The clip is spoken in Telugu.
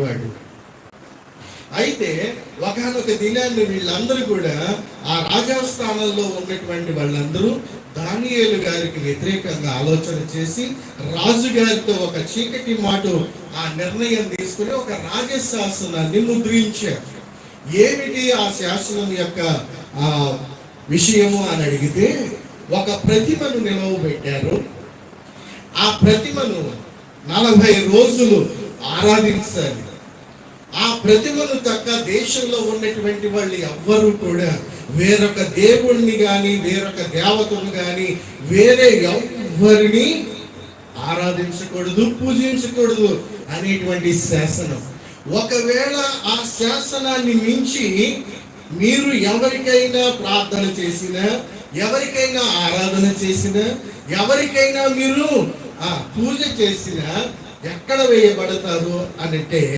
వాడు అయితే ఒకనొక దినాన్ని వీళ్ళందరూ కూడా ఆ రాజస్థానంలో ఉన్నటువంటి వాళ్ళందరూ దానియేలు గారికి వ్యతిరేకంగా ఆలోచన చేసి రాజుగారితో ఒక చీకటి మాట ఆ నిర్ణయం తీసుకుని ఒక రాజశాసనాన్ని ముద్రించారు. ఏమిటి ఆ శాసనం యొక్క ఆ విషయము అని అడిగితే ఒక ప్రతిమను నిలవబెట్టారు ఆ ప్రతిమను నలభై రోజులు ఆరాధించాలి. ఆ ప్రతిమను తక్క దేశంలో ఉన్నటువంటి వాళ్ళు ఎవ్వరూ కూడా వేరొక దేవుణ్ణి కానీ వేరొక దేవతను కానీ వేరే ఎవ్వరిని ఆరాధించకూడదు పూజించకూడదు అనేటువంటి శాసనం. ఒకవేళ ఆ శాసనాన్ని మించి మీరు ఎవరికైనా ప్రార్థన చేసినా ఎవరికైనా ఆరాధన చేసినా ఎవరికైనా మీరు ఆ పూజ చేసినా ఎక్కడ వేయబడతారు అనంటే